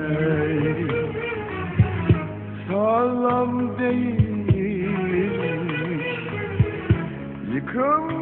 temeli sağlam değilmiş Yıkıldı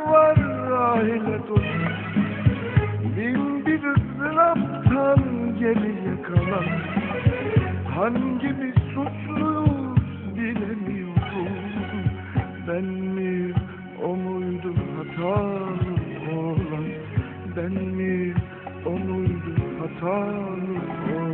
var aile dolu Bin bir ızdıraptan geriye kalan Hangimiz suçluyuz bilemiyorum Ben mi o muydu hatalı olan? Ben mi o muydu hatalı olan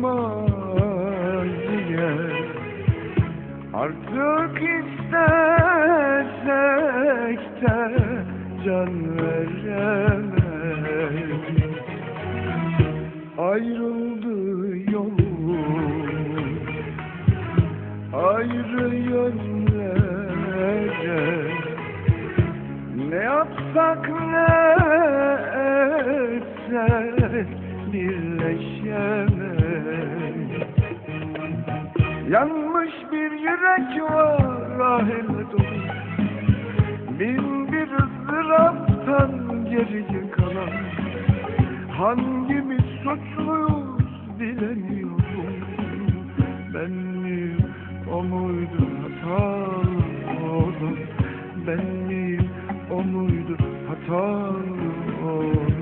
maziye Artık istesek de can veremedik Ayrıldı yolumuz Ayrı yönlere. Ne yapsak ne etsek birleşemeyiz Yanmış bir yürek var ahirle dolu. Bin bir ızdıraptan geriye kalan Hangimiz suçluyuz bilemiyorum. Ben mi o muydu hatalı olan Ben miyim o muydu hatalı olan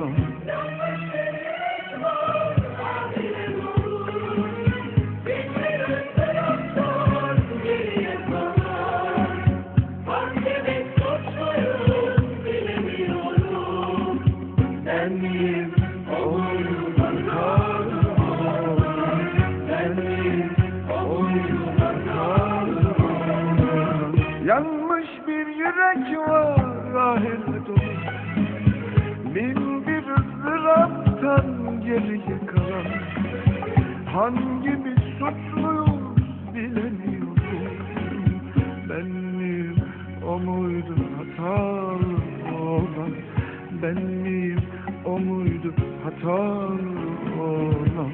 Yanmış bir yürek var ahirde dolu. Bin bir ızdıraptan geriye kalan. Hangimiz suçluyuz bilemiyorum. Ben miyim o muydu hatalı olan? Ben miyim o muydu hatalı olan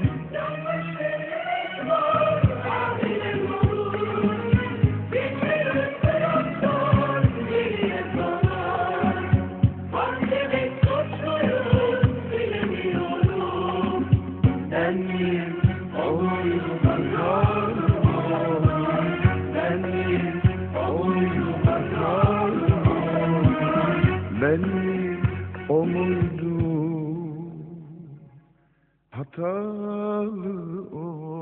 miyim o muydu hatalı o